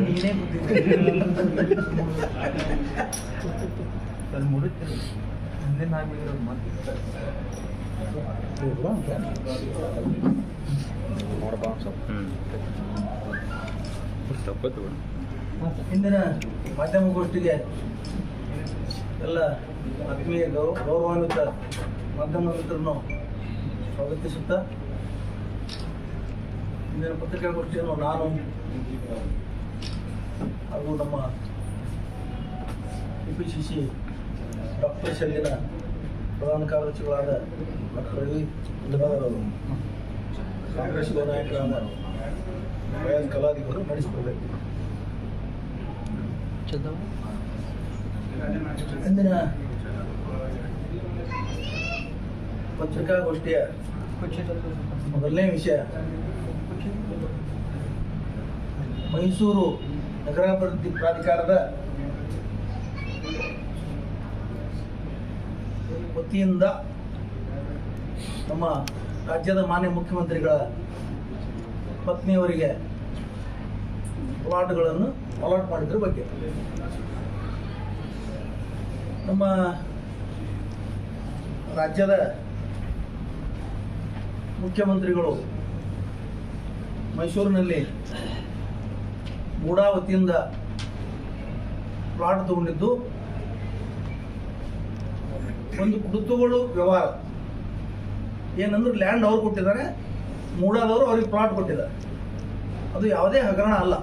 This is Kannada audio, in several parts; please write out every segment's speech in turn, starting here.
ನೀನೇ ಅದು ಮುಡುತ್ತೆ ಮುಂದಿನ ಇಂದಿನ ಮಾಧ್ಯಮಗೋಷ್ಠಿಗೆ ಎಲ್ಲ ಆತ್ಮೀಯ ಗೌ ಗೌರವಾನ್ವಿತ ಮಾಧ್ಯಮ ಮಿತ್ರರನ್ನು ಸ್ವಾಗತಿಸುತ್ತಾ ಇಂದಿನ ಪತ್ರಿಕಾಗೋಷ್ಠಿಯನ್ನು ನಾನು ಹಾಗೂ ನಮ್ಮ K P C C doctor ಶಲ್ಲಿನ ಪ್ರಧಾನ ಕಾರ್ಯದರ್ಶಿಗಳಾದ ಡಾಕ್ಟರ್ ರವಿ ಅವರು ಕಾಂಗ್ರೆಸ್ ನಾಯಕರಾದ ವಯಸ್ ಕಲಾಧಿಕರು ನಡೆಸಿಕೊಡಬೇಕು. ಇಂದಿನ ಪತ್ರಿಕಾಗೋಷ್ಠಿಯ ಮೊದಲನೇ ವಿಷಯ, ಮೈಸೂರು ನಗರಾಭಿವೃದ್ಧಿ ಪ್ರಾಧಿಕಾರದ ವತಿಯಿಂದ ನಮ್ಮ ರಾಜ್ಯದ ಮಾನ್ಯ ಮುಖ್ಯಮಂತ್ರಿಗಳ ಪತ್ನಿಯವರಿಗೆ ಪ್ಲಾಟ್ಗಳನ್ನು ಅಲಾಟ್ ಮಾಡಿದ್ರ ಬಗ್ಗೆ. ನಮ್ಮ ರಾಜ್ಯದ ಮುಖ್ಯಮಂತ್ರಿಗಳು ಮೈಸೂರಿನಲ್ಲಿ ಮೂಡಾ ವತಿಯಿಂದ ಪ್ಲಾಟ್ ತಗೊಂಡಿದ್ದು ಒಂದು ಕುಡುತುಗಳು ವ್ಯವಹಾರ. ಏನಂದ್ರೆ ಲ್ಯಾಂಡ್ ಅವ್ರು ಕೊಟ್ಟಿದ್ದಾರೆ, ಮೂಡಾದವರು ಅವ್ರಿಗೆ ಪ್ಲಾಟ್ ಕೊಟ್ಟಿದ್ದಾರೆ ಅದು ಯಾವುದೇ ಹಗರಣ ಅಲ್ಲ.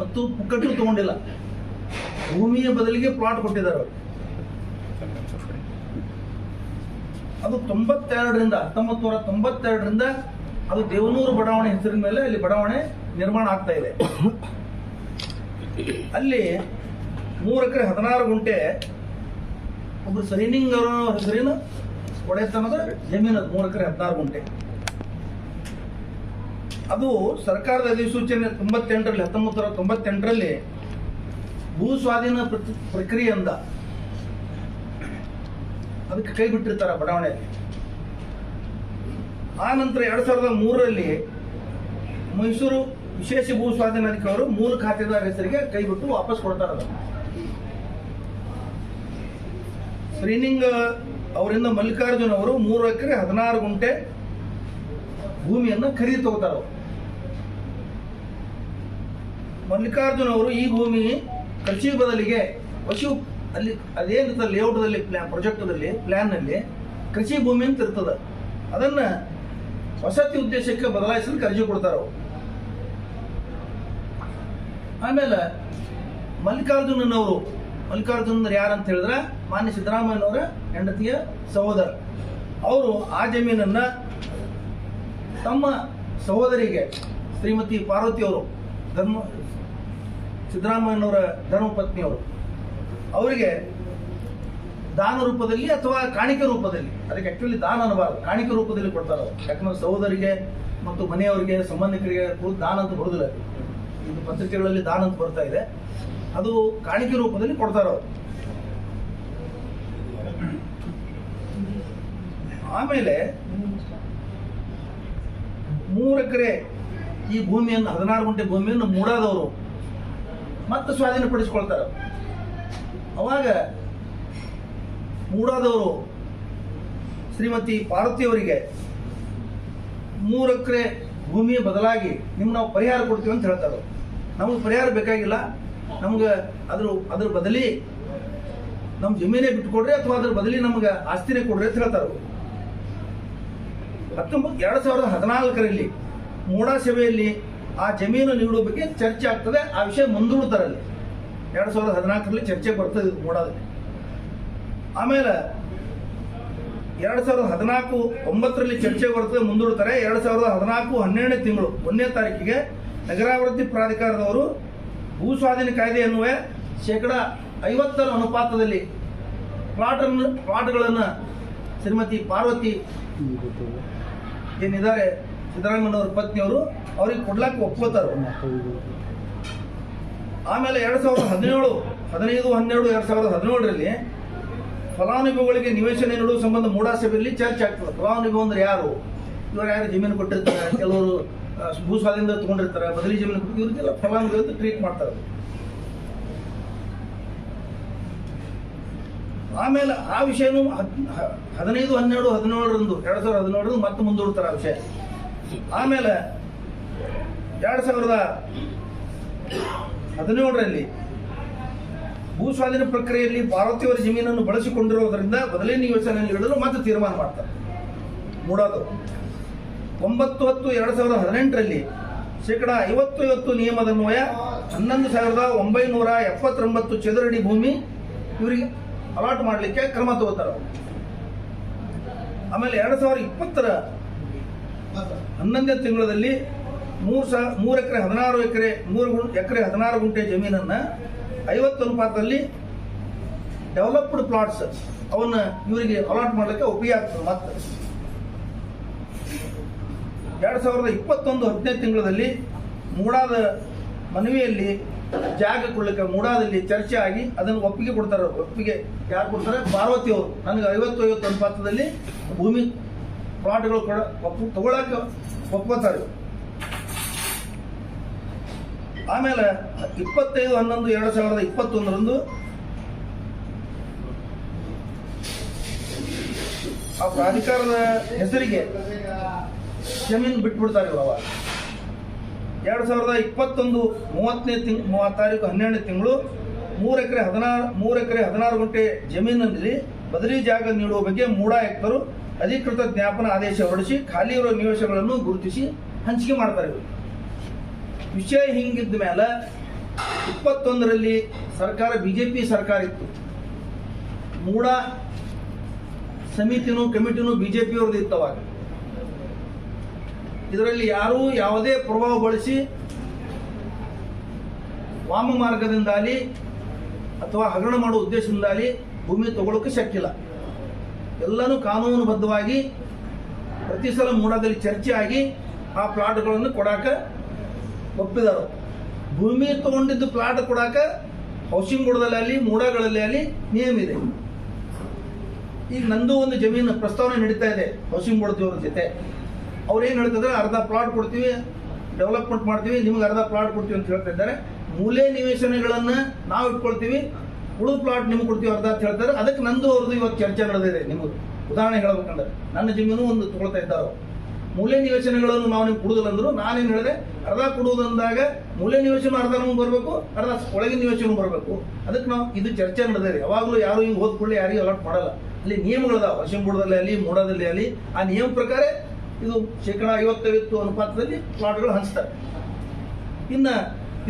ಮತ್ತು ಪುಕ್ಕಟ್ಟು ತಗೊಂಡಿಲ್ಲ. ಭೂಮಿಯ ಬದಲಿಗೆ ಪ್ಲಾಟ್ ಕೊಟ್ಟಿದ್ದಾರೆ ಅದು ತೊಂಬತ್ತೆರಡರಿಂದ ಹತ್ತೊಂಬತ್ತು ನೂರ ತೊಂಬತ್ತೆರಡರಿಂದ ಅದು ದೇವನೂರು ಬಡಾವಣೆ ಹೆಸರಿನ ಮೇಲೆ ಅಲ್ಲಿ ಬಡಾವಣೆ ನಿರ್ಮಾಣ ಆಗ್ತಾ ಇದೆ. ಅಲ್ಲಿ ಮೂರು ಎಕರೆ ಹದಿನಾರು ಗುಂಟೆ ಒಬ್ರು ಸೈನಿಂಗ್ ಅವರ ಹೆಸರಿನ ಒಡೆತನದ ಜಮೀನು ಮೂರು ಎಕರೆ ಹದಿನಾರು ಗುಂಟೆ. ಅದು ಸರ್ಕಾರದ ಅಧಿಸೂಚನೆ ತೊಂಬತ್ತೆಂಟರಲ್ಲಿ ಹತ್ತೊಂಬತ್ತು ನೂರ ತೊಂಬತ್ತೆಂಟರಲ್ಲಿ ಭೂ ಸ್ವಾಧೀನ ಪ್ರಕ್ರಿಯೆ ಅಂದ ಅದಕ್ಕೆ ಕೈ ಬಿಟ್ಟಿರ್ತಾರೆ ಬಡಾವಣೆಯಲ್ಲಿ. ಆ ನಂತರ ಎರಡ್ ಸಾವಿರದ ಮೂರರಲ್ಲಿ ಮೈಸೂರು ವಿಶೇಷ ಭೂ ಸ್ವಾಧೀನಾಧಿಕಾರಿಗಳು ಮೂಲ ಖಾತೆದಾರ ಹೆಸರಿಗೆ ಕೈ ಬಿಟ್ಟು ವಾಪಸ್ ಕೊಡ್ತಾರ ಸ್ಕ್ರೀನಿಂಗ್ ಅವರಿಂದ ಮಲ್ಲಿಕಾರ್ಜುನ್ ಅವರು ಮೂರು ಎಕರೆ ಹದಿನಾರು ಗುಂಟೆ ಭೂಮಿಯನ್ನು ಖರೀದಿ ತಗೋತಾರ. ಮಲ್ಲಿಕಾರ್ಜುನ್ ಅವರು ಈ ಭೂಮಿ ಕೃಷಿ ಬದಲಿಗೆ ಪಶು ಅಲ್ಲಿ ಅದೇನಿರ್ತದೆ ಲೇಔಟ್ದಲ್ಲಿ ಪ್ಲಾನ್ ಪ್ರಾಜೆಕ್ಟ್ದಲ್ಲಿ ಪ್ಲಾನ್ನಲ್ಲಿ ಕೃಷಿ ಭೂಮಿ ಅಂತ ಇರ್ತದೆ ಅದನ್ನ ವಸತಿ ಉದ್ದೇಶಕ್ಕೆ ಬದಲಾಯಿಸಲು ಕರ್ಜಿ ಕೊಡ್ತಾರ ಅವ್ರು. ಆಮೇಲೆ ಮಲ್ಲಿಕಾರ್ಜುನನವರು ಯಾರು ಯಾರಂತ ಹೇಳಿದ್ರೆ, ಮಾನ್ಯ ಸಿದ್ದರಾಮಯ್ಯನವರ ಹೆಂಡತಿಯ ಸಹೋದರ. ಅವರು ಆ ಜಮೀನನ್ನ ತಮ್ಮ ಸಹೋದರಿಗೆ, ಶ್ರೀಮತಿ ಪಾರ್ವತಿ ಅವರು, ಧರ್ಮ, ಸಿದ್ದರಾಮಯ್ಯನವರ ಧರ್ಮಪತ್ನಿಯವರು, ಅವರಿಗೆ ದಾನ ರೂಪದಲ್ಲಿ ಅಥವಾ ಕಾಣಿಕೆ ರೂಪದಲ್ಲಿ, ಅದಕ್ಕೆ ಆಕ್ಚುಲಿ ದಾನ ಅನ್ನಬಾರದು, ಕಾಣಿಕೆ ರೂಪದಲ್ಲಿ ಕೊಡ್ತಾರೆ ಯಾಕಂದ್ರೆ ಸಹೋದರಿಗೆ ಮತ್ತು ಮನೆಯವರಿಗೆ, ಸಂಬಂಧಿಕರಿಗೆ ದಾನ ಅಂತ ಬರುದಿಲ್ಲ. ಇದು ಪತ್ರಿಕೆಗಳಲ್ಲಿ ದಾನ ಅಂತ ಬರ್ತಾ ಇದೆ. ಅದು ಕಾಣಿಕೆ ರೂಪದಲ್ಲಿ ಕೊಡ್ತಾರೆ ಅವರು ಆಮೇಲೆ ಮೂರು ಎಕರೆ ಈ ಭೂಮಿಯನ್ನು, ಹದಿನಾರು ಗಂಟೆ ಭೂಮಿಯನ್ನು ಮೂಡಾದವರು ಮತ್ತೆ ಸ್ವಾಧೀನಪಡಿಸ್ಕೊಳ್ತಾರೆ. ಅವಾಗ ಮೂಡಾದವರು ಶ್ರೀಮತಿ ಪಾರ್ವತಿಯವರಿಗೆ ಮೂರು ಎಕರೆ ಭೂಮಿಯ ಬದಲಾಗಿ ನಿಮ್ಗೆ ನಾವು ಪರಿಹಾರ ಕೊಡ್ತೀವಿ ಅಂತ ಹೇಳ್ತಾರೆ ನಮ್ಗೆ ಪರಿಹಾರ ಬೇಕಾಗಿಲ್ಲ. ನಮ್ಗೆ ಅದ್ರ ಅದ್ರ ಬದಲಿ ನಮ್ಮ ಜಮೀನೇ ಬಿಟ್ಟುಕೊಡ್ರಿ ಅಥವಾ ಅದ್ರ ಬದಲಿ ನಮ್ಗೆ ಆಸ್ತಿನೇ ಕೊಡ್ರಿ ಅಂತ ಹೇಳ್ತಾರೆ. ಹತ್ತೊಂಬತ್ತು ಎರಡು ಸಾವಿರದ ಹದಿನಾಲ್ಕರಲ್ಲಿ ಮೂಡಾ ಸಭೆಯಲ್ಲಿ ಆ ಜಮೀನು ನೀಡುವ ಬಗ್ಗೆ ಚರ್ಚೆ ಆಗ್ತದೆ. ಆ ವಿಷಯ ಮುಂದೂಡ್ತಾರಲ್ಲಿ. ಎರಡು ಸಾವಿರದ ಹದಿನಾಲ್ಕರಲ್ಲಿ ಚರ್ಚೆ ಬರ್ತದೆ ಮೂಡಾದಲ್ಲಿ. ಆಮೇಲೆ ಎರಡು ಸಾವಿರದ ಹದಿನಾಲ್ಕು ಒಂಬತ್ತರಲ್ಲಿ ಚರ್ಚೆ ಬರ್ತದೆ, ಮುಂದೂಡ್ತಾರೆ. ಎರಡು ಸಾವಿರದ ಹದಿನಾಲ್ಕು ಹನ್ನೆರಡನೇ ತಿಂಗಳು, ಒಂದನೇ ತಾರೀಕಿಗೆ ನಗರಾಭಿವೃದ್ಧಿ ಪ್ರಾಧಿಕಾರದವರು ಭೂ ಸ್ವಾಧೀನ ಕಾಯ್ದೆ ಎನ್ನುವ. ಶೇಕಡ ಐವತ್ತರ ಅನುಪಾತದಲ್ಲಿ ಪ್ಲಾಟನ್ನು ಪ್ಲಾಟ್ಗಳನ್ನು ಶ್ರೀಮತಿ ಪಾರ್ವತಿ ಏನಿದ್ದಾರೆ, ಸಿದ್ದರಾಮಯ್ಯನವರ ಪತ್ನಿಯವರು, ಅವ್ರಿಗೆ ಕೊಡ್ಲಾಕ್ ಒಪ್ಕೋತಾರ ಆಮೇಲೆ ಎರಡ್ ಸಾವಿರದ ಹದಿನೇಳು, ಹದಿನೈದು, ಹನ್ನೆರಡು, ಎರಡ್ ಸಾವಿರದ ಹದಿನೇಳರಲ್ಲಿ ಫಲಾನುಭವಿಗಳಿಗೆ ನಿವೇಶನ ನೀಡುವ ಸಂಬಂಧ ಮೂಡಾಸಭೆಯಲ್ಲಿ ಚರ್ಚೆ ಆಗ್ತದೆ. ಫಲಾನುಭವ ಅಂದ್ರೆ ಯಾರು? ಇವರು ಯಾರು ಜಮೀನು ಕೊಟ್ಟಿರ್ತಾರೆ? ಕೆಲವರು ಭೂ ಸ್ವಾಧೀನದ ತಗೊಂಡಿರ್ತಾರೆ. ಬದಲಿ ಜಮೀನು ಇವ್ರಿಗೆಲ್ಲ ಫಲಾನುಭವಿ ಅಂತ ಟ್ರೀಟ್ ಮಾಡ್ತಾರೆ. ಆಮೇಲೆ ಆ ವಿಷಯನೂ ಹದಿನೈದು, ಹನ್ನೆರಡು, ಹದಿನೇಳರಂದು, ಎರಡ್ ಸಾವಿರದ ಹದಿನೇಳರಂದು ಮತ್ತೆ ಮುಂದೂಡ್ತಾರೆ ಆ ವಿಷಯ. ಆಮೇಲೆ ಎರಡ್ ಸಾವಿರದ ಹದಿನೇಳರಲ್ಲಿ ಭೂ ಸ್ವಾಧೀನ ಪ್ರಕ್ರಿಯೆಯಲ್ಲಿ ಪಾರ್ವತಿಯವರ ಜಮೀನನ್ನು ಬಳಸಿಕೊಂಡಿರುವುದರಿಂದ ಬದಲಿನ ಯೋಚನೆ ನೀಡಲು ಮತ್ತೆ ತೀರ್ಮಾನ ಮಾಡ್ತಾರೆ. ಮೂಡೋದು. ಒಂಬತ್ತು ಹತ್ತು ಎರಡು ಸಾವಿರದ ಹದಿನೆಂಟರಲ್ಲಿ ಶೇಕಡ ಐವತ್ತು ಐವತ್ತು ನಿಯಮದನ್ವಯ ಹನ್ನೊಂದು ಸಾವಿರದ ಒಂಬೈನೂರ ಎಪ್ಪತ್ತೊಂಬತ್ತು ಚದುರಡಿ ಭೂಮಿ ಇವರಿಗೆ ಅಲಾಟ್ ಮಾಡಲಿಕ್ಕೆ ಕ್ರಮ ತಗೋತಾರೆ ಆಮೇಲೆ ಎರಡು ಸಾವಿರದ ಇಪ್ಪತ್ತರ ಹನ್ನೊಂದನೇ ತಿಂಗಳಲ್ಲಿ ಮೂರು ಸಾ ಮೂರು ಎಕರೆ, ಹದಿನಾರು ಎಕರೆ, ಮೂರು ಎಕರೆ, ಹದಿನಾರು ಗುಂಟೆ ಜಮೀನನ್ನು ಐವತ್ತು ಅನುಪಾತದಲ್ಲಿ ಡೆವಲಪ್ಡ್ ಪ್ಲಾಟ್ಸ್ ಅವನ್ನ ಇವರಿಗೆ ಅಲಾಟ್ ಮಾಡಲಿಕ್ಕೆ ಉಪಯೋಗ ಆಗ್ತದೆ ಮತ್ತೆ ಎರಡು ಸಾವಿರದ ಇಪ್ಪತ್ತೊಂದು ಹದಿನೈದು ತಿಂಗಳಲ್ಲಿ ಮೂಡಾದ ಮನವಿಯಲ್ಲಿ ಜಾಗ ಕೊಡ್ಲಿಕ್ಕೆ, ಮೂಡಾದಲ್ಲಿ ಚರ್ಚೆ ಆಗಿ ಅದನ್ನು ಒಪ್ಪಿಗೆ ಕೊಡ್ತಾರೆ. ಒಪ್ಪಿಗೆ ಯಾರು ಕೊಡ್ತಾರೆ ಪಾರ್ವತಿ ಅವರು ನನಗೆ ಐವತ್ತು ಐವತ್ತು ಅನುಪಾತದಲ್ಲಿ ಭೂಮಿ ಪ್ಲಾಟ್ಗಳು ಕೊಡ ಒಪ್ಪು ತಗೊಳಕ್ಕೆ ಒಪ್ಕೋತಾರೆ. ಆಮೇಲೆ ಇಪ್ಪತ್ತೈದು, ಹನ್ನೊಂದು, ಎರಡು ಸಾವಿರದ ಇಪ್ಪತ್ತೊಂದರಂದು ಆ ಪ್ರಾಧಿಕಾರದ ಹೆಸರಿಗೆ ಜಮೀನು ಬಿಟ್ಬಿಡ್ತಾರೆ ಅವಾಗ. ಎರಡು ಸಾವಿರದ ಇಪ್ಪತ್ತೊಂದು ಮೂವತ್ತನೇ ತಿಂಗ್ ಮೂವತ್ತು ತಾರೀಕು ಹನ್ನೆರಡನೇ ತಿಂಗಳು ಮೂರು ಎಕರೆ ಹದಿನಾರು, ಮೂರು ಎಕರೆ ಹದಿನಾರು ಗಂಟೆ ಜಮೀನಿನಲ್ಲಿ ಬದಲಿ ಜಾಗ ನೀಡುವ ಬಗ್ಗೆ ಮೂಡಾಯುಕ್ತರು ಅಧಿಕೃತ ಜ್ಞಾಪನ ಆದೇಶ ಹೊರಡಿಸಿ ಖಾಲಿ ಇರುವ ನಿವೇಶಗಳನ್ನು ಗುರುತಿಸಿ ಹಂಚಿಕೆ ಮಾಡ್ತಾರೆ ಇವರು. ವಿಷಯ ಹಿಂಗಿದ್ದ ಮೇಲೆ ಇಪ್ಪತ್ತೊಂದರಲ್ಲಿ ಸರ್ಕಾರ ಬಿ ಜೆ ಪಿ ಸರ್ಕಾರ ಇತ್ತು. ಮೂಡ ಸಮಿತಿನೂ ಕಮಿಟಿನೂ ಬಿ ಜೆ ಪಿಯವ್ರದ್ದು ಇತ್ತವಾಗ ಇದರಲ್ಲಿ ಯಾರೂ ಯಾವುದೇ ಪ್ರಭಾವ ಬಳಸಿ ವಾಮ ಮಾರ್ಗದಿಂದಾಲಿ ಅಥವಾ ಹಗರಣ ಮಾಡುವ ಉದ್ದೇಶದಿಂದಾಲಿ ಭೂಮಿ ತಗೊಳ್ಳೋಕೆ ಶಕ್ಕಿಲ್ಲ. ಎಲ್ಲನೂ ಕಾನೂನುಬದ್ಧವಾಗಿ ಪ್ರತಿ ಸಲ ಮೂಡಾದಲ್ಲಿ ಚರ್ಚೆ ಆಗಿ ಆ ಪ್ಲಾಟ್ಗಳನ್ನು ಕೊಡಾಕ ಒಪ್ಪಿದರು ಭೂಮಿ ತಗೊಂಡಿದ್ದು ಪ್ಲಾಟ್ ಕೊಡಾಕ ಹೌಸಿಂಗ್ ಬೋರ್ಡ್ದಲ್ಲಿ ಅಲ್ಲಿ, ಮೂಡಗಳಲ್ಲಿ ಅಲ್ಲಿ ನಿಯಮ ಇದೆ. ಈಗ ನಂದು ಒಂದು ಜಮೀನು ಪ್ರಸ್ತಾವನೆ ನಡೀತಾ ಇದೆ ಹೌಸಿಂಗ್ ಬೋರ್ಡ್ ಜೊತೆ. ಅವ್ರು ಏನು ಹೇಳ್ತಿದ್ರೆ ಅರ್ಧ ಪ್ಲಾಟ್ ಕೊಡ್ತೀವಿ ಡೆವಲಪ್ಮೆಂಟ್ ಮಾಡ್ತೀವಿ, ನಿಮ್ಗೆ ಅರ್ಧ ಪ್ಲಾಟ್ ಕೊಡ್ತೀವಿ ಅಂತ ಹೇಳ್ತಾ ಇದ್ದಾರೆ. ಮೂಲೆ ನಿವೇಶನಗಳನ್ನು ನಾವು ಇಟ್ಕೊಳ್ತೀವಿ, ಉಳಿದ ಪ್ಲಾಟ್ ನಿಮ್ಗೆ ಕೊಡ್ತೀವಿ ಅರ್ಧ ಅಂತ ಹೇಳ್ತಾರೆ ಅದಕ್ಕೆ ನಂದು ಅವ್ರದ್ದು ಇವತ್ತು ಚರ್ಚೆ ನಡೆದಿದೆ ನಿಮಗೆ. ಉದಾಹರಣೆ ಹೇಳ್ಬೇಕಂದ್ರೆ, ನನ್ನ ಜಮೀನು ಒಂದು ತಗೊಳ್ತಾ ಇದ್ದಾರೆ. ಮೂಲೆ ನಿವೇಶನಗಳನ್ನು ನಾವು ನಿಮ್ಗೆ ಕೊಡುದಿಲ್ಲ ಅಂದ್ರು ನಾನೇನು ಹೇಳಿದೆ, ಅರ್ಧ ಕೊಡುವುದಂದಾಗ ಮೂಲ ನಿವೇಶನ ಅರ್ಧ ನಮ್ಗೆ ಬರಬೇಕು, ಅರ್ಧ ಒಳಗಿನ ನಿಯೋಜನೆ ಬರಬೇಕು. ಅದಕ್ಕೆ ನಾವು ಇದು ಚರ್ಚೆ ನಡೆದಿದೆ. ಯಾವಾಗಲೂ ಯಾರು ಹಿಂಗೆ ಓದ್ಕೊಳ್ಳಿ ಯಾರಿಗೂ ಅಲಾಟ್ ಮಾಡಲ್ಲ. ಅಲ್ಲಿ ನಿಯಮಗಳದಾವೆ ವಶಂಪುಡದಲ್ಲಿ ಅಲ್ಲಿ ಮೂಡದಲ್ಲಿ ಅಲ್ಲಿ ಆ ನಿಯಮ ಪ್ರಕಾರ ಇದು ಶೇಕಡ ಐವತ್ತೈವತ್ತು ಅನುಪಾತದಲ್ಲಿ ಪ್ಲಾಟ್ಗಳು ಹಂಚ್ತಾರೆ. ಇನ್ನ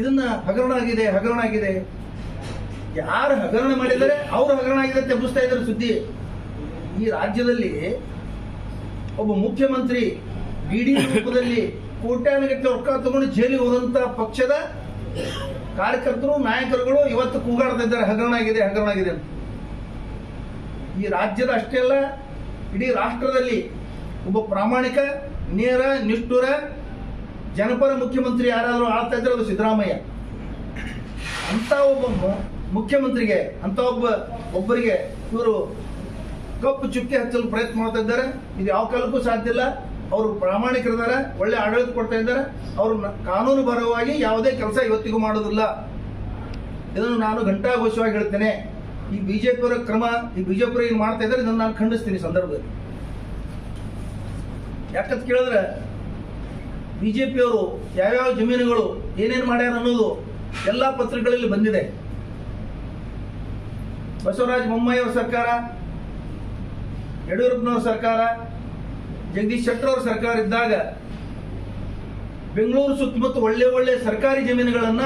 ಇದನ್ನ ಹಗರಣ ಆಗಿದೆ ಹಗರಣ ಆಗಿದೆ. ಯಾರು ಹಗರಣ ಮಾಡಿದರೆ ಅವ್ರು ಹಗರಣ ಆಗಿದೆ ಅಂತ ಎಬ್ಬಿಸ್ತಾ ಇದ್ದಾರೆ ಸುದ್ದಿ. ಈ ರಾಜ್ಯದಲ್ಲಿ ಒಬ್ಬ ಮುಖ್ಯಮಂತ್ರಿ ಡಿ ರೂಪದಲ್ಲಿ ಕೋಟ್ಯಾನುಗಟ್ಟಲೆ ರೊಕ್ಕ ತಗೊಂಡು ಜೈಲಿಗೆ ಹೋದಂತ ಪಕ್ಷದ ಕಾರ್ಯಕರ್ತರು, ನಾಯಕರುಗಳು ಇವತ್ತು ಕೂಗಾಡ್ತಾ ಇದ್ದಾರೆ. ಹಗರಣ ಆಗಿದೆ ಹಗರಣ ಆಗಿದೆ ಈ ರಾಜ್ಯದ ಅಷ್ಟೇ ಅಲ್ಲ, ಇಡೀ ರಾಷ್ಟ್ರದಲ್ಲಿ ಒಬ್ಬ ಪ್ರಾಮಾಣಿಕ, ನೇರ, ನಿಷ್ಠುರ, ಜನಪರ ಮುಖ್ಯಮಂತ್ರಿ ಯಾರಾದರೂ ಆಳ್ತಾ ಇದ್ರೆ ಅದು ಸಿದ್ದರಾಮಯ್ಯ. ಅಂತ ಒಬ್ಬ ಮುಖ್ಯಮಂತ್ರಿಗೆ ಅಂತ ಒಬ್ಬ ಒಬ್ಬರಿಗೆ ಇವರು ಕಪ್ಪು ಚುಕ್ಕೆ ಹಚ್ಚಲು ಪ್ರಯತ್ನ ಮಾಡ್ತಾ ಇದ್ದಾರೆ. ಇದು ಯಾವ ಕಾಲಕ್ಕೂ ಸಾಧ್ಯ ಇಲ್ಲ. ಅವರು ಪ್ರಾಮಾಣಿಕರಿದ್ದಾರೆ ಒಳ್ಳೆ ಆಡಳಿತ ಕೊಡ್ತಾ ಇದ್ದಾರೆ. ಅವರು ಕಾನೂನು ಬರವಾಗಿ ಯಾವುದೇ ಕೆಲಸ ಇವತ್ತಿಗೂ ಮಾಡೋದಿಲ್ಲ ಇದನ್ನು ನಾನು ಘಂಟಾಘೋಷವಾಗಿ ಹೇಳ್ತೇನೆ. ಈ ಬಿಜೆಪಿಯವರ ಕ್ರಮ, ಈ ಬಿಜೆಪಿ ಏನು ಮಾಡ್ತಾ ಇದ್ದಾರೆ, ಇದನ್ನು ನಾನು ಖಂಡಿಸ್ತೀನಿ ಸಂದರ್ಭದಲ್ಲಿ. ಯಾಕಂತ ಕೇಳಿದ್ರೆ, ಬಿಜೆಪಿಯವರು ಯಾವ್ಯಾವ ಜಮೀನುಗಳು ಏನೇನು ಮಾಡ್ಯಾರ ಅನ್ನೋದು ಎಲ್ಲ ಪತ್ರಿಕೆಗಳಲ್ಲಿ ಬಂದಿದೆ. ಬಸವರಾಜ ಬೊಮ್ಮಾಯಿ ಅವರ ಸರ್ಕಾರ, ಯಡಿಯೂರಪ್ಪನವ್ರ ಸರ್ಕಾರ ಜಗದೀಶ್ ಶೆಟ್ಟರ್ ಅವ್ರ ಸರ್ಕಾರ ಇದ್ದಾಗ ಬೆಂಗಳೂರು ಸುತ್ತಮುತ್ತ ಒಳ್ಳೆ ಒಳ್ಳೆ ಸರ್ಕಾರಿ ಜಮೀನುಗಳನ್ನ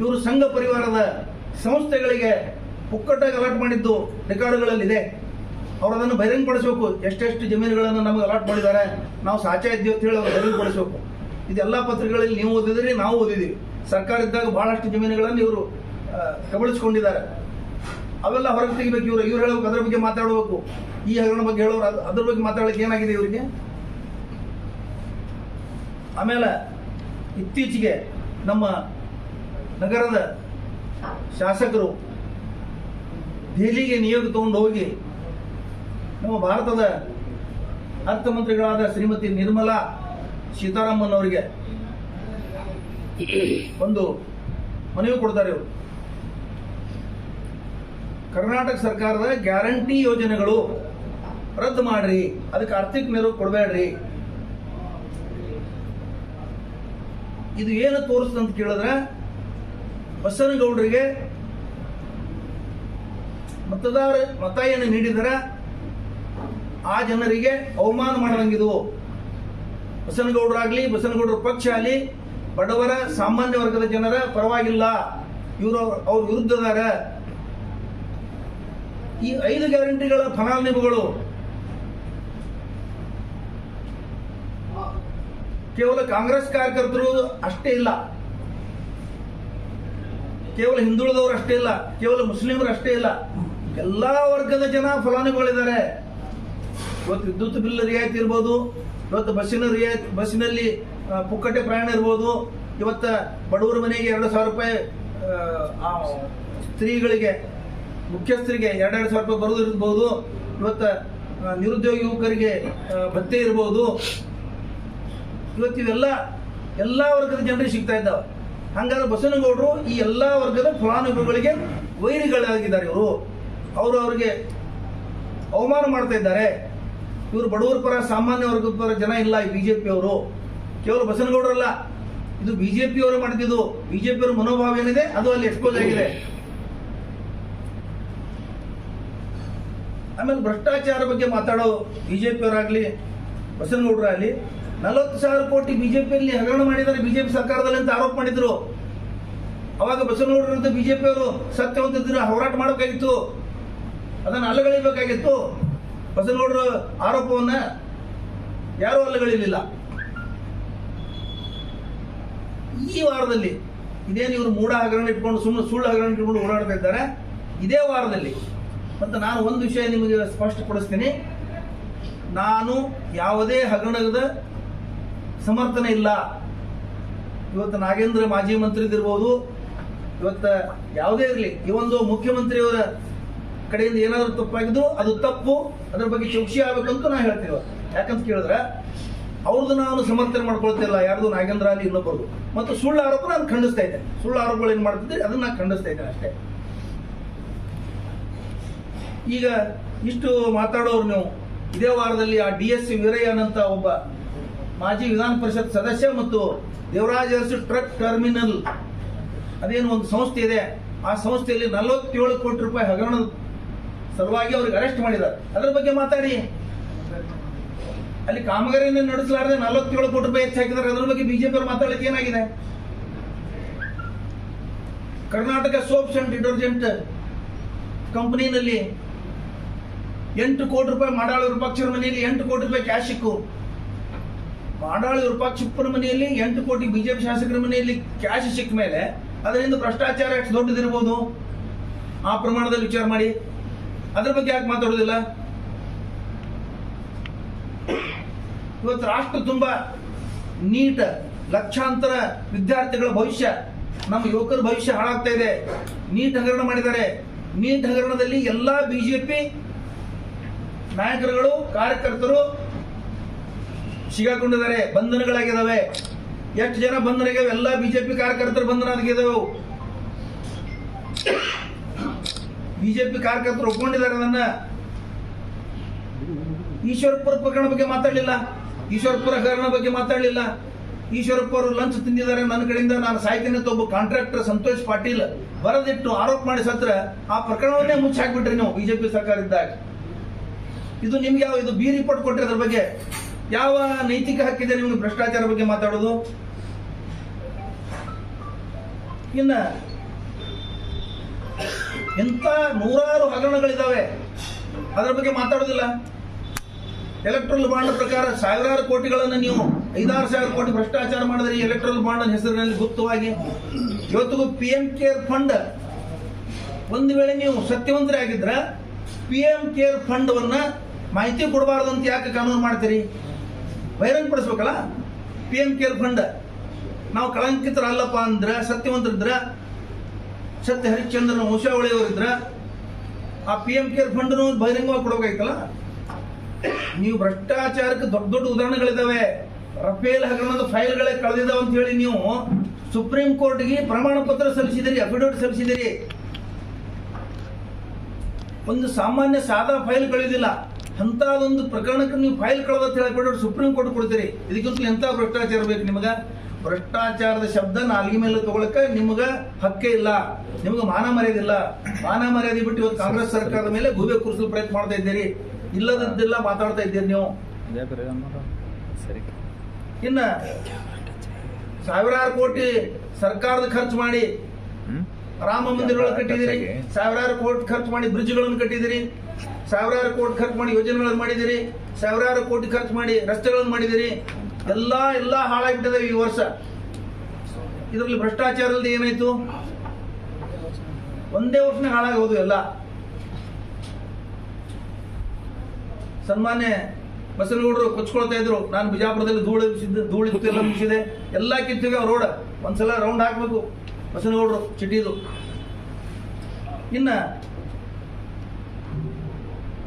ಇವರು ಸಂಘ ಪರಿವಾರದ ಸಂಸ್ಥೆಗಳಿಗೆ ಪುಕ್ಕಟ್ಟಾಗಿ ಅಲಾಟ್ ಮಾಡಿದ್ದು ರೆಕಾರ್ಡ್ಗಳಲ್ಲಿದೆ. ಅವ್ರು ಅದನ್ನು ಬಹಿರಂಗಪಡಿಸಬೇಕು. ಎಷ್ಟೆಷ್ಟು ಜಮೀನುಗಳನ್ನು ನಮಗೆ ಅಲಾಟ್ ಮಾಡಿದ್ದಾರೆ. ನಾವು ಸಾಚಾ ಇದ್ದೀವಿ ಅಂತ ಹೇಳಿ ಅವ್ರು ಬಹಿರಂಗಪಡಿಸಬೇಕು. ಇದೆಲ್ಲ ಪತ್ರಿಕೆಗಳಲ್ಲಿ ನೀವು ಓದಿದ್ರಿ, ನಾವು ಓದಿದ್ದೀವಿ ಸರ್ಕಾರ ಇದ್ದಾಗ ಬಹಳಷ್ಟು ಜಮೀನುಗಳನ್ನು ಇವರು ಕಬಳಿಸ್ಕೊಂಡಿದ್ದಾರೆ. ಅವೆಲ್ಲ ಹೊರಗೆ ತೆಗಿಬೇಕು ಇವರು. ಇವ್ರು ಹೇಳಬೇಕು ಅದರ ಬಗ್ಗೆ ಮಾತಾಡಬೇಕು. ಈ ಹಗರಣ ಬಗ್ಗೆ ಹೇಳೋರು ಅದ್- ಅದ್ರ ಬಗ್ಗೆ ಮಾತಾಡಲಿಕ್ಕೆ ಏನಾಗಿದೆ ಇವರಿಗೆ? ಆಮೇಲೆ ಇತ್ತೀಚೆಗೆ ನಮ್ಮ ನಗರದ ಶಾಸಕರು ದೆಹಲಿಗೆ ನಿಯೋಗ ತಗೊಂಡು ಹೋಗಿ ನಮ್ಮ ಭಾರತದ ಅರ್ಥಮಂತ್ರಿಗಳಾದ ಶ್ರೀಮತಿ ನಿರ್ಮಲಾ ಸೀತಾರಾಮನ್ ಅವರಿಗೆ ಒಂದು ಮನವಿ ಕೊಡ್ತಾರೆ ಇವರು. ಕರ್ನಾಟಕ ಸರ್ಕಾರದ ಗ್ಯಾರಂಟಿ ಯೋಜನೆಗಳು ರದ್ದು ಮಾಡ್ರಿ, ಅದಕ್ಕೆ ಆರ್ಥಿಕ ನೆರವು ಕೊಡಬೇಡ್ರಿ. ಇದು ಏನು ತೋರಿಸ್ತಂತ ಅಂತ ಕೇಳಿದ್ರೆ, ಬಸನಗೌಡರಿಗೆ ಮತದಾರ ಮತ ಏನು ನೀಡಿದರ ಆ ಜನರಿಗೆ ಅವಮಾನ ಮಾಡದಂಗಿದು. ಬಸವನಗೌಡರಾಗ್ಲಿ ಬಸನಗೌಡರ ಪಕ್ಷ ಆಗಲಿ, ಬಡವರ, ಸಾಮಾನ್ಯ ವರ್ಗದ ಜನರ ಪರವಾಗಿಲ್ಲ. ಇವರು ಅವ್ರ ವಿರುದ್ಧದಾರ ಈ ಐದು ಗ್ಯಾರಂಟಿಗಳ ಫಲಾನುಭವಿಗಳು ಕೇವಲ ಕಾಂಗ್ರೆಸ್ ಕಾರ್ಯಕರ್ತರು ಅಷ್ಟೇ ಇಲ್ಲ. ಕೇವಲ ಹಿಂದುಳಿದವರು ಅಷ್ಟೇ ಇಲ್ಲ, ಕೇವಲ ಮುಸ್ಲಿಮರು ಅಷ್ಟೇ ಇಲ್ಲ. ಎಲ್ಲಾ ವರ್ಗದ ಜನ ಫಲಾನುಭವಿಗಳಿದ್ದಾರೆ. ಇವತ್ತು ವಿದ್ಯುತ್ ಬಿಲ್ ರಿಯಾಯಿತಿ ಇರ್ಬೋದು, ಇವತ್ತು ಬಸ್ಸಿನ ರಿಯಾಯಿತಿ, ಬಸ್ಸಿನಲ್ಲಿ ಪುಕ್ಕಟ್ಟೆ ಪುಕ್ಕಟೆ ಪ್ರಯಾಣ ಇರ್ಬೋದು. ಇವತ್ತು ಬಡವರ ಮನೆಗೆ ಎರಡು ಸಾವಿರ ರೂಪಾಯಿ ಸ್ತ್ರೀಗಳಿಗೆ, ಮುಖ್ಯಸ್ಥರಿಗೆ ಎರಡೆರಡು ಸಾವಿರ ರೂಪಾಯಿ ಬರೋದು ಇರ್ಬೋದು. ಇವತ್ತ ನಿರುದ್ಯೋಗ ಯುವಕರಿಗೆ ಭತ್ತೆ ಇರ್ಬೋದು. ಇವತ್ತು ಇವೆಲ್ಲ ಎಲ್ಲ ವರ್ಗದ ಜನರಿಗೆ ಸಿಗ್ತಾ ಇದ್ದಾವೆ. ಹಂಗಾದ್ರೆ ಬಸವನಗೌಡರು ಈ ಎಲ್ಲ ವರ್ಗದ ಫಲಾನುಭವಿಗಳಿಗೆ ವೈರಿಗಳಾಗಿದ್ದಾರೆ ಇವರು. ಅವರು ಅವರಿಗೆ ಅವಮಾನ ಮಾಡ್ತಾ ಇದ್ದಾರೆ. ಇವರು ಬಡವರ ಪರ, ಸಾಮಾನ್ಯ ವರ್ಗದ ಪರ ಜನ ಇಲ್ಲ ಈ ಬಿಜೆಪಿ ಅವರು. ಕೇವಲ ಬಸವನಗೌಡರಲ್ಲ ಇದು ಬಿಜೆಪಿ ಅವರು ಮಾಡಿದ್ದು ಬಿಜೆಪಿ ಅವರ ಮನೋಭಾವ ಏನಿದೆ, ಅದು ಅಲ್ಲಿ ಎಕ್ಸ್ಪೋಸ್ ಆಗಿದೆ. ಆಮೇಲೆ ಭ್ರಷ್ಟಾಚಾರ ಬಗ್ಗೆ ಮಾತಾಡೋ ಬಿಜೆಪಿ ಅವರಾಗ್ಲಿ ಬಸವನಗೌಡರಾಗ್ಲಿ ನಲವತ್ತು ಸಾವಿರ ಕೋಟಿ ಬಿಜೆಪಿಯಲ್ಲಿ ಹಗರಣ ಮಾಡಿದ್ದಾರೆ, ಬಿಜೆಪಿ ಸರ್ಕಾರದಲ್ಲಿ ಅಂತ ಆರೋಪ ಮಾಡಿದ್ರು. ಅವಾಗ ಬಸವನಗೌಡರಂತ ಅವರು ಸತ್ಯವಂತಿದ್ರು ಹೋರಾಟ ಮಾಡಬೇಕಾಗಿತ್ತು. ಅದನ್ನು ಅಲ್ಲಗಳಿಬೇಕಾಗಿತ್ತು ಬಸವನಗೌಡರ ಆರೋಪವನ್ನ ಯಾರೂ ಅಲ್ಲಗಳಿಲಿಲ್ಲ ಈ ವಾರದಲ್ಲಿ ಇದೇನು ಇವರು ಮೂಢ ಹಗರಣ ಇಟ್ಕೊಂಡು ಸುಮ್ಮನೆ ಸುಳ್ಳು ಹಗರಣ ಇಟ್ಕೊಂಡು ಓಡಾಡ್ತಾ ಇದ್ದಾರೆ? ಇದೇ ವಾರದಲ್ಲಿ. ಮತ್ತು ನಾನು ಒಂದು ವಿಷಯ ನಿಮಗೆ ಸ್ಪಷ್ಟಪಡಿಸ್ತೀನಿ. ನಾನು ಯಾವುದೇ ಹಗರಣದ ಸಮರ್ಥನೆ ಇಲ್ಲ. ಇವತ್ತು ನಾಗೇಂದ್ರ ಮಾಜಿ ಮಂತ್ರಿದಿರ್ಬೋದು. ಇವತ್ತು ಯಾವುದೇ ಇರಲಿ, ಈ ಒಂದು ಮುಖ್ಯಮಂತ್ರಿಯವರ ಕಡೆಯಿಂದ ಏನಾದರೂ ತಪ್ಪಾಗಿದ್ದು ಅದು ತಪ್ಪು. ಅದ್ರ ಬಗ್ಗೆ ಶಿಕ್ಷೆ ಆಗ್ಬೇಕಂತ ನಾ ಹೇಳ್ತೀವಿ ಯಾಕಂತ ಕೇಳಿದ್ರೆ ಅವ್ರದ್ದು ನಾನು ಸಮರ್ಥನೆ ಮಾಡ್ಕೊಳ್ತಿಲ್ಲ ಯಾರ್ದು ನಾಗೇಂದ್ರ ಅಲ್ಲಿ ಇನ್ನೊಬ್ಬರು ಮತ್ತು ಸುಳ್ಳು ಆರೋಪ ನಾನು ಖಂಡಿಸ್ತಾ ಇದ್ದೆ. ಸುಳ್ಳು ಆರೋಪಗಳು ಏನು ಮಾಡ್ತಿದ್ದೆ ಅದನ್ನ ನಾನು ಖಂಡಿಸ್ತಾ ಇದ್ದೇನೆ ಅಷ್ಟೇ. ಈಗ ಇಷ್ಟು ಮಾತಾಡೋರು ನೀವು. ಇದೇ ವಾರದಲ್ಲಿ ಆ ಡಿ ಎಸ್ ವೀರಯ್ಯ ಅಂತ ಒಬ್ಬ ಮಾಜಿ ವಿಧಾನ ಪರಿಷತ್ ಸದಸ್ಯ ಮತ್ತು ದೇವರಾಜ ಅರಸು ಟ್ರಕ್ ಟರ್ಮಿನಲ್. ಅದೇನು ಒಂದು ಸಂಸ್ಥೆ ಇದೆ. ಆ ಸಂಸ್ಥೆಯಲ್ಲಿ ನಲವತ್ತೇಳು ಕೋಟಿ ರೂಪಾಯಿ ಹಗರಣದ ಸಲುವಾಗಿ ಅವ್ರಿಗೆ ಅರೆಸ್ಟ್ ಮಾಡಿದ್ದಾರೆ. ಅದರ ಬಗ್ಗೆ ಮಾತಾಡಿ. ಅಲ್ಲಿ ಕಾಮಗಾರಿಯನ್ನು ನಡೆಸಲಾರದೆ ನಲವತ್ತೇಳು ಕೋಟಿ ರೂಪಾಯಿ ಹೆಚ್ಚು ಹಾಕಿದ್ದಾರೆ. ಅದರ ಬಗ್ಗೆ ಬಿಜೆಪಿ ಅವರು ಮಾತಾಡಲಿಕ್ಕೆ ಏನಾಗಿದೆ? ಕರ್ನಾಟಕ ಸೋಪ್ಸ್ ಅಂಡ್ ಡಿಟರ್ಜೆಂಟ್ ಕಂಪನಿನಲ್ಲಿ ಎಂಟು ಕೋಟಿ ರೂಪಾಯಿ ಮಾಡಾಳು ವಿರೂಪಾಕ್ಷರ ಮನೆಯಲ್ಲಿ ಎಂಟು ಕೋಟಿ ರೂಪಾಯಿ ಕ್ಯಾಶ್ ಸಿಕ್ಕು ಮಾಡಾಳು ವಿರೂಪಾಕ್ಷಪ್ಪನ ಮನೆಯಲ್ಲಿ ಎಂಟು ಕೋಟಿ ಬಿಜೆಪಿ ಶಾಸಕರ ಮನೆಯಲ್ಲಿ ಕ್ಯಾಶ್ ಸಿಕ್ಕ ಮೇಲೆ ಅದರಿಂದ ಭ್ರಷ್ಟಾಚಾರ ಎಷ್ಟು ದೊಡ್ಡದಿರ್ಬೋದು? ಆ ಪ್ರಮಾಣದಲ್ಲಿ ವಿಚಾರ ಮಾಡಿ. ಅದ್ರ ಬಗ್ಗೆ ಯಾಕೆ ಮಾತಾಡೋದಿಲ್ಲ ಇವತ್ತು ರಾಷ್ಟ್ರ ತುಂಬಾ ನೀಟ್, ಲಕ್ಷಾಂತರ ವಿದ್ಯಾರ್ಥಿಗಳ ಭವಿಷ್ಯ, ನಮ್ಮ ಯುವಕರ ಭವಿಷ್ಯ ಹಾಳಾಗ್ತಾ ಇದೆ. ನೀಟ್ ಹಗರಣ ಮಾಡಿದ್ದಾರೆ. ನೀಟ್ ಹಗರಣದಲ್ಲಿ ಎಲ್ಲಾ ಬಿಜೆಪಿ ನಾಯಕರುಗಳು, ಕಾರ್ಯಕರ್ತರು ಸಿಗಾಕೊಂಡಿದ್ದಾರೆ ಬಂಧನಗಳಾಗಿದ್ದಾವೆ. ಎಷ್ಟು ಜನ ಬಂಧನಗಿದಾವೆ ಎಲ್ಲ ಬಿಜೆಪಿ ಕಾರ್ಯಕರ್ತರು ಬಂಧನ ಆಗಿದ್ದಾವೆ. ಬಿಜೆಪಿ ಕಾರ್ಯಕರ್ತರು ಒಪ್ಕೊಂಡಿದ್ದಾರೆ ಅದನ್ನ ಈಶ್ವರಪುರ ಪ್ರಕರಣ ಬಗ್ಗೆ ಮಾತಾಡಲಿಲ್ಲ. ಈಶ್ವರಪುರ ಹಗರಣ ಬಗ್ಗೆ ಮಾತಾಡಲಿಲ್ಲ. ಈಶ್ವರಪ್ಪ ಅವರು ಲಂಚ್ ತಿಂದಿದ್ದಾರೆ ನನ್ನ ಕಡೆಯಿಂದ. ನಾನು ಸಾಯ್ತೀನಿ ಅಂತ ಒಬ್ಬ ಕಾಂಟ್ರಾಕ್ಟರ್ ಸಂತೋಷ್ ಪಾಟೀಲ್ ಬರದಿಟ್ಟು ಆರೋಪ ಮಾಡಿ ಸತ್ರ ಆ ಪ್ರಕರಣವನ್ನೇ ಮುಚ್ಚಿ ಹಾಕ್ಬಿಟ್ರಿ ನೀವು. ಬಿಜೆಪಿ ಸರ್ಕಾರ ಇದ್ದಾಗ ಇದು ನಿಮ್ಗೆ ಯಾವ ಇದು ಬಿ ರಿಪೋರ್ಟ್ ಕೊಟ್ಟರೆ ಅದ್ರ ಬಗ್ಗೆ. ಯಾವ ನೈತಿಕ ಹಕ್ಕಿದೆ ನಿಮ್ಗೆ ಭ್ರಷ್ಟಾಚಾರ ಬಗ್ಗೆ ಮಾತಾಡೋದು? ಇನ್ನ ಎಂತ ನೂರಾರು ಹಗರಣಗಳಿದ್ದಾವೆ ಅದರ ಬಗ್ಗೆ ಮಾತಾಡೋದಿಲ್ಲ. ಎಲೆಕ್ಟ್ರಲ್ ಬಾಂಡ್ ಪ್ರಕಾರ ಸಾವಿರಾರು ಕೋಟಿಗಳನ್ನು ನೀವು ಐದಾರು ಸಾವಿರ ಕೋಟಿ ಭ್ರಷ್ಟಾಚಾರ ಮಾಡಿದ್ರೆ ಈ ಎಲೆಕ್ಟ್ರಲ್ ಬಾಂಡ್ ಹೆಸರಿನಲ್ಲಿ ಗುಪ್ತವಾಗಿ. ಇವತ್ತಿಗೂ ಪಿ ಎಂ ಕೇರ್ ಫಂಡ್ ಒಂದು ವೇಳೆ ನೀವು ಸತ್ಯವಂತರೇ ಆಗಿದ್ರ ಪಿ ಎಂ ಕೇರ್ ಫಂಡ್ವನ್ನ ಮಾಹಿತಿ ಕೊಡಬಾರ್ದು ಅಂತ ಯಾಕೆ ಕಾನೂನು ಮಾಡ್ತೀರಿ? ಬಹಿರಂಗಪಡಿಸ್ಬೇಕಲ್ಲ ಪಿ ಎಂ ಕೇರ್ ಫಂಡ್ ನಾವು ಕಳಂಕಿತರಲ್ಲಪ್ಪ ಅಂದ್ರೆ, ಸತ್ಯವಂತರಿದ್ರ, ಸತ್ಯ ಹರಿಶ್ಚಂದ್ರನ ವಂಶಾವಳಿಯವರಿದ್ರ, ಆ ಪಿ ಎಂ ಕೇರ್ ಫಂಡ್ ಬಹಿರಂಗವಾಗಿ ಕೊಡಬೇಕಾಯ್ತಲ್ಲ? ನೀವು ಭ್ರಷ್ಟಾಚಾರಕ್ಕೆ ದೊಡ್ಡ ದೊಡ್ಡ ಉದಾಹರಣೆಗಳಿದಾವೆ. ರಫೇಲ್ ಹಗರಣದ ಫೈಲ್ಗಳೇ ಕಳೆದಿದ್ದಾವೆ ಅಂತ ಹೇಳಿ ನೀವು ಸುಪ್ರೀಂ ಕೋರ್ಟ್ಗೆ ಪ್ರಮಾಣ ಪತ್ರ ಸಲ್ಲಿಸಿದಿರಿ ಅಫಿಡವಿಟ್ ಸಲ್ಲಿಸಿದಿರಿ. ಒಂದು ಸಾಮಾನ್ಯ ಸಾದಾ ಫೈಲ್ ಕಳೆದಿಲ್ಲ ಅಂಥದೊಂದು ಪ್ರಕರಣಕ್ಕೆ ನೀವು ಫೈಲ್ ಕಳೆದ ಹೇಳ್ಬಿಟ್ಟು ಸುಪ್ರೀಂ ಕೋರ್ಟ್ ಕೊಡ್ತೀರಿ. ಇದಕ್ಕಿಂತ ಎಂಥ ಭ್ರಷ್ಟಾಚಾರ ಬೇಕು ನಿಮಗ. ಭ್ರಷ್ಟಾಚಾರದ ಶಬ್ದ ನಾಲ್ಗೆ ಮೇಲೆ ತಗೊಳಕ ನಿಮಗ ಹಕ್ಕೇ ಇಲ್ಲ. ನಿಮ್ಗೆ ಮಾನ ಮರ್ಯಾದೆ ಇಲ್ಲ ಮಾನ ಮರ್ಯಾದೆ ಬಿಟ್ಟು ಇವತ್ತು ಕಾಂಗ್ರೆಸ್ ಸರ್ಕಾರದ ಮೇಲೆ ಗೂಬೆ ಕೂರಿಸಲು ಪ್ರಯತ್ನ ಮಾಡ್ತಾ ಇದ್ದೀರಿ. ಇಲ್ಲದದ್ದೆಲ್ಲ ಮಾತಾಡ್ತಾ ಇದ್ದೀರಿ ನೀವು. ಇನ್ನ ಸಾವಿರಾರು ಕೋಟಿ ಸರ್ಕಾರದ ಖರ್ಚು ಮಾಡಿ ರಾಮ ಮಂದಿರಗಳನ್ನು ಕಟ್ಟಿದಿರಿ ಸಾವಿರಾರು ಕೋಟಿ ಖರ್ಚು ಮಾಡಿ ಬ್ರಿಡ್ಜ್ಗಳನ್ನು ಕಟ್ಟಿದಿರಿ ಸಾವಿರಾರು ಕೋಟಿ ಖರ್ಚು ಮಾಡಿ ಯೋಜನೆಗಳನ್ನು ಮಾಡಿದಿರಿ ಸಾವಿರಾರು ಕೋಟಿ ಖರ್ಚು ಮಾಡಿ ರಸ್ತೆಗಳನ್ನು ಮಾಡಿದಿರಿ ಎಲ್ಲ ಎಲ್ಲ ಹಾಳಾಗ್ಬಿಟ್ಟಿದೆ ಈ ವರ್ಷ. ಇದರಲ್ಲಿ ಭ್ರಷ್ಟಾಚಾರದಲ್ಲಿ ಏನಾಯ್ತು? ಒಂದೇ ವರ್ಷನೇ ಹಾಳಾಗೋದು ಎಲ್ಲ. ಸನ್ಮಾನ್ಯ ಬಸನಗೌಡರು ಕೊಚ್ಕೊಳ್ತಾ ಇದ್ರು. ನಾನು ಬಿಜಾಪುರದಲ್ಲಿ ಧೂಳು ಧೂಳು ಎಲ್ಲ ಮುಗಿಸಿದೆ. ಎಲ್ಲ ಕಿತ್ತಿಗೆ ರೋಡ್. ಒಂದ್ಸಲ ರೌಂಡ್ ಹಾಕ್ಬೇಕು ಬಸನಗೌಡರು ಚಿಟ್ಟಿದು. ಇನ್ನ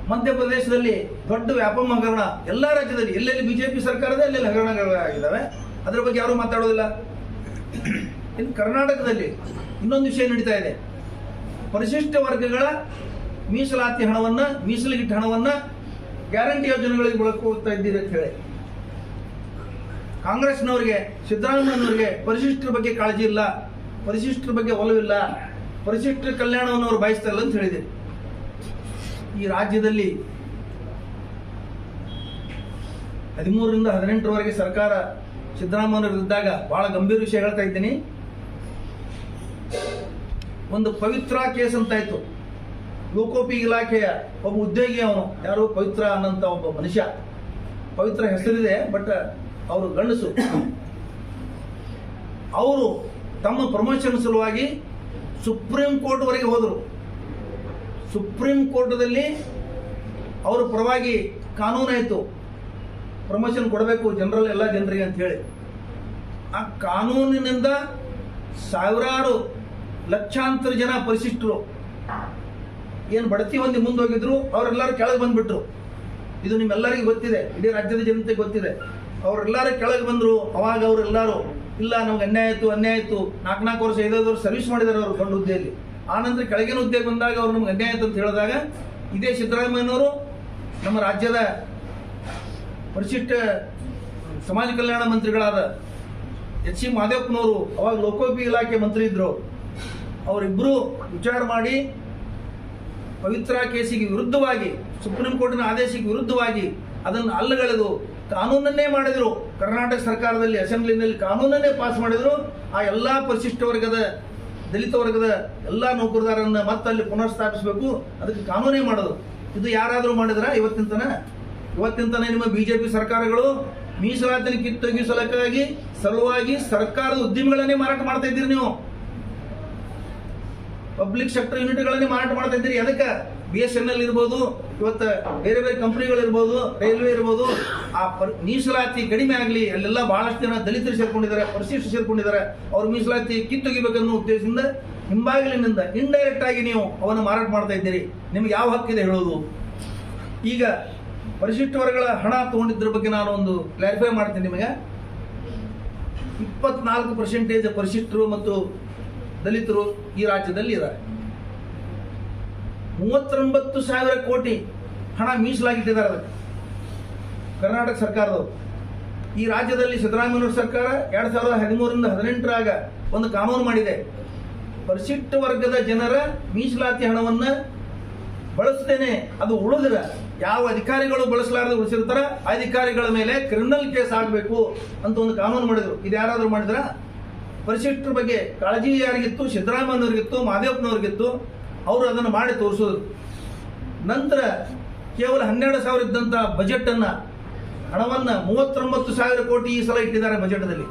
ಮಧ್ಯಪ್ರದೇಶದಲ್ಲಿ ದೊಡ್ಡ ವ್ಯಾಪಮ ಹಗರಣ ಎಲ್ಲ ರಾಜ್ಯದಲ್ಲಿ. ಎಲ್ಲೆಲ್ಲಿ ಬಿಜೆಪಿ ಸರ್ಕಾರದ, ಎಲ್ಲೆಲ್ಲಿ ಹಗರಣಗಳಾಗಿದ್ದಾವೆ ಅದರ ಬಗ್ಗೆ ಯಾರು ಮಾತಾಡೋದಿಲ್ಲ ಇನ್ನು ಕರ್ನಾಟಕದಲ್ಲಿ ಇನ್ನೊಂದು ವಿಷಯ ನಡೀತಾ ಇದೆ. ಪರಿಶಿಷ್ಟ ವರ್ಗಗಳ ಮೀಸಲಾತಿ ಹಣವನ್ನ, ಮೀಸಲಿಗಿಟ್ಟ ಹಣವನ್ನ ಗ್ಯಾರಂಟಿ ಯೋಜನೆಗಳಿಗೆ ಬಳಕೋಗ್ತಾ ಇದ್ದೀರಿ ಅಂತ ಹೇಳಿ. ಕಾಂಗ್ರೆಸ್ನವರಿಗೆ, ಸಿದ್ದರಾಮಯ್ಯನವರಿಗೆ ಪರಿಶಿಷ್ಟರ ಬಗ್ಗೆ ಕಾಳಜಿ ಇಲ್ಲ. ಪರಿಶಿಷ್ಟರ ಬಗ್ಗೆ ಒಲವಿಲ್ಲ. ಪರಿಶಿಷ್ಟರ ಕಲ್ಯಾಣವನ್ನು ಅವರು ಬಯಸ್ತಾ ಇಲ್ಲ ಅಂತ ಹೇಳಿದೆ ಈ ರಾಜ್ಯದಲ್ಲಿ ಹದಿಮೂರರಿಂದ ಹದಿನೆಂಟರವರೆಗೆ ಸರ್ಕಾರ ಸಿದ್ದರಾಮಯ್ಯನವರು ಇದ್ದಾಗ ಬಹಳ ಗಂಭೀರ ವಿಷಯ ಹೇಳ್ತಾ ಇದ್ದೀನಿ. ಒಂದು ಪವಿತ್ರ ಕೇಸ್ ಅಂತ ಇತ್ತು ಲೋಕೋಪಿ ಇಲಾಖೆಯ ಒಬ್ಬ ಉದ್ಯೋಗಿ ಅವನು. ಯಾರು? ಪವಿತ್ರ ಅನ್ನಂತ ಒಬ್ಬ ಮನುಷ್ಯ. ಪವಿತ್ರ ಹೆಸರಿದೆ, ಬಟ್ ಅವರು ಗಂಡಸು. ಅವರು ತಮ್ಮ ಪ್ರಮೋಷನ್ ಸಲುವಾಗಿ ಸುಪ್ರೀಂ ಕೋರ್ಟ್ವರೆಗೆ ಹೋದರು. ಸುಪ್ರೀಂ ಕೋರ್ಟ್ದಲ್ಲಿ ಅವರು ಪರವಾಗಿ ಕಾನೂನಾಯಿತು ಪ್ರಮೋಷನ್ ಕೊಡಬೇಕು ಜನರಲ್ ಎಲ್ಲ ಜನರಿಗೆ ಅಂತ ಹೇಳಿ. ಆ ಕಾನೂನಿನಿಂದ ಸಾವಿರಾರು ಲಕ್ಷಾಂತರ ಜನ ಪರಿಶಿಷ್ಟರು ಏನು ಬಡತಿ ಹೊಂದಿ ಮುಂದೆ ಹೋಗಿದ್ರು, ಅವರೆಲ್ಲರೂ ಕೆಳಗೆ ಬಂದ್ಬಿಟ್ರು. ಇದು ನಿಮ್ಮೆಲ್ಲರಿಗೂ ಗೊತ್ತಿದೆ, ಇಡೀ ರಾಜ್ಯದ ಜನತೆ ಗೊತ್ತಿದೆ. ಅವರೆಲ್ಲರೂ ಕೆಳಗೆ ಬಂದರು, ಅವಾಗ ಅವರೆಲ್ಲರೂ, ಇಲ್ಲ ನಮ್ಗೆ ಅನ್ಯಾಯ ಆಯಿತು ಅನ್ಯಾಯ ಆಯಿತು, ನಾಲ್ಕು ನಾಲ್ಕು ವರ್ಷ ಐದೈದು ವರ್ಷ ಸರ್ವಿಸ್ ಮಾಡಿದ್ದಾರೆ ಅವರು ದೊಡ್ಡ ಹುದ್ದೆಯಲ್ಲಿ. ಆನಂತರ ಕೆಳಗಿನ ಹುದ್ದೆ ಬಂದಾಗ ಅವ್ರು ನಮ್ಗೆ ಅನ್ಯಾಯ ಅಂತ ಹೇಳಿದಾಗ, ಇದೇ ಸಿದ್ದರಾಮಯ್ಯನವರು ನಮ್ಮ ರಾಜ್ಯದ ಪರಿಶಿಷ್ಟ ಸಮಾಜ ಕಲ್ಯಾಣ ಮಂತ್ರಿಗಳಾದ ಎಚ್ ಸಿ ಮಾದೇವಪ್ಪನವರು, ಅವಾಗ ಲೋಕೋಪಿ ಇಲಾಖೆ ಮಂತ್ರಿ ಇದ್ರು. ಅವರಿಬ್ಬರು ವಿಚಾರ ಮಾಡಿ, ಪವಿತ್ರ ಕೇಸಿಗೆ ವಿರುದ್ಧವಾಗಿ, ಸುಪ್ರೀಂ ಕೋರ್ಟಿನ ಆದೇಶಕ್ಕೆ ವಿರುದ್ಧವಾಗಿ ಅದನ್ನು ಅಲ್ಲಗಳೆದು ಕಾನೂನನ್ನೇ ಮಾಡಿದ್ರು. ಕರ್ನಾಟಕ ಸರ್ಕಾರದಲ್ಲಿ, ಅಸೆಂಬ್ಲಿನಲ್ಲಿ ಕಾನೂನನ್ನೇ ಪಾಸ್ ಮಾಡಿದ್ರು. ಆ ಎಲ್ಲಾ ಪರಿಶಿಷ್ಟ ವರ್ಗದ ದಲಿತ ವರ್ಗದ ಎಲ್ಲ ನೌಕರದಾರನ್ನ ಮತ್ತಲ್ಲಿ ಪುನರ್ ಸ್ಥಾಪಿಸಬೇಕು ಅದಕ್ಕೆ ಕಾನೂನೇ ಮಾಡೋದು. ಇದು ಯಾರಾದರೂ ಮಾಡಿದ್ರ? ಇವತ್ತಿನ ತನ? ಇವತ್ತಿನ ತನ ನಿಮ್ಮ ಬಿಜೆಪಿ ಸರ್ಕಾರಗಳು ಮೀಸಲಾತಿನ ಕಿತ್ತೊಗಿಸಲಕ್ಕಾಗಿ ಸಲುವಾಗಿ ಸರ್ಕಾರದ ಉದ್ಯಮಿಗಳನ್ನೇ ಮಾರಾಟ ಮಾಡ್ತಾ ಇದ್ದೀರಿ ನೀವು. ಪಬ್ಲಿಕ್ ಸೆಕ್ಟರ್ ಯೂನಿಟ್ಗಳನ್ನೇ ಮಾರಾಟ ಮಾಡ್ತಾ ಇದ್ದೀರಿ. ಅದಕ್ಕೆ ಬಿ ಎಸ್ ಎನ್ ಎಲ್ ಇರ್ಬೋದು, ಇವತ್ತು ಬೇರೆ ಬೇರೆ ಕಂಪ್ನಿಗಳಿರ್ಬೋದು ರೈಲ್ವೆ ಇರ್ಬೋದು. ಆ ಮೀಸಲಾತಿ ಕಡಿಮೆ ಆಗಲಿ, ಅಲ್ಲೆಲ್ಲ ಬಹಳಷ್ಟು ಜನ ದಲಿತರು ಸೇರ್ಕೊಂಡಿದ್ದಾರೆ ಪರಿಶಿಷ್ಟ ಸೇರ್ಕೊಂಡಿದ್ದಾರೆ. ಅವ್ರ ಮೀಸಲಾತಿ ಕಿತ್ತೊಗಿಬೇಕನ್ನೋ ಉದ್ದೇಶದಿಂದ ಹಿಂಬಾಗಿಲಿನಿಂದ ಇಂಡೈರೆಕ್ಟ್ ಆಗಿ ನೀವು ಅವನ್ನು ಮಾರಾಟ ಮಾಡ್ತಾ ಇದ್ದೀರಿ. ನಿಮ್ಗೆ ಯಾವ ಹಕ್ಕಿದೆ ಹೇಳೋದು? ಈಗ ಪರಿಶಿಷ್ಟ ವರ್ಗಗಳ ಹಣ ತಗೊಂಡಿದ್ದರ ಬಗ್ಗೆ ನಾನು ಒಂದು ಕ್ಲಾರಿಫೈ ಮಾಡ್ತೀನಿ ನಿಮಗೆ. ಇಪ್ಪತ್ನಾಲ್ಕು ಪರ್ಸೆಂಟೇಜ್ ಪರಿಶಿಷ್ಟರು ಮತ್ತು ದಲಿತರು ಈ ರಾಜ್ಯದಲ್ಲಿ ಇದ್ದಾರೆ. ಮೂವತ್ತೊಂಬತ್ತು ಸಾವಿರ ಕೋಟಿ ಹಣ ಮೀಸಲಾಗಿಟ್ಟಿದ್ದಾರೆ ಅದಕ್ಕೆ. ಕರ್ನಾಟಕ ಸರ್ಕಾರದವರು. ಈ ರಾಜ್ಯದಲ್ಲಿ ಸಿದ್ದರಾಮಯ್ಯವರ ಸರ್ಕಾರ ಎರಡ್ ಸಾವಿರದ ಹದಿಮೂರರಿಂದ ಹದಿನೆಂಟರಾಗ ಒಂದು ಕಾನೂನು ಮಾಡಿದೆ. ಪರಿಶಿಷ್ಟ ವರ್ಗದ ಜನರ ಮೀಸಲಾತಿ ಹಣವನ್ನ ಬಳಸ್ತೇನೆ, ಅದು ಉಳಿದ್ರ ಯಾವ ಅಧಿಕಾರಿಗಳು ಬಳಸಲಾರದೆ ಉಳಿಸಿರ್ತಾರ ಅಧಿಕಾರಿಗಳ ಮೇಲೆ ಕ್ರಿಮಿನಲ್ ಕೇಸ್ ಆಗಬೇಕು ಅಂತ ಒಂದು ಕಾನೂನು ಮಾಡಿದ್ರು. ಇದು ಯಾರಾದರೂ ಮಾಡಿದ್ರ? ಪರಿಶಿಷ್ಟರ ಬಗ್ಗೆ ಕಾಳಜಿ ಯಾರಿಗಿತ್ತು, ಸಿದ್ದರಾಮಯ್ಯನವ್ರಿಗಿತ್ತು, ಮಾದೇವಪ್ಪನವ್ರಿಗಿತ್ತು, ಅವರು ಅದನ್ನು ಮಾಡಿ ತೋರಿಸೋದು. ನಂತರ ಕೇವಲ ಹನ್ನೆರಡು ಸಾವಿರ ಇದ್ದಂಥ ಬಜೆಟ್ ಹಣವನ್ನು ಮೂವತ್ತೊಂಬತ್ತು ಸಾವಿರ ಕೋಟಿ ಈ ಸಲ ಇಟ್ಟಿದ್ದಾರೆ ಬಜೆಟ್ದಲ್ಲಿ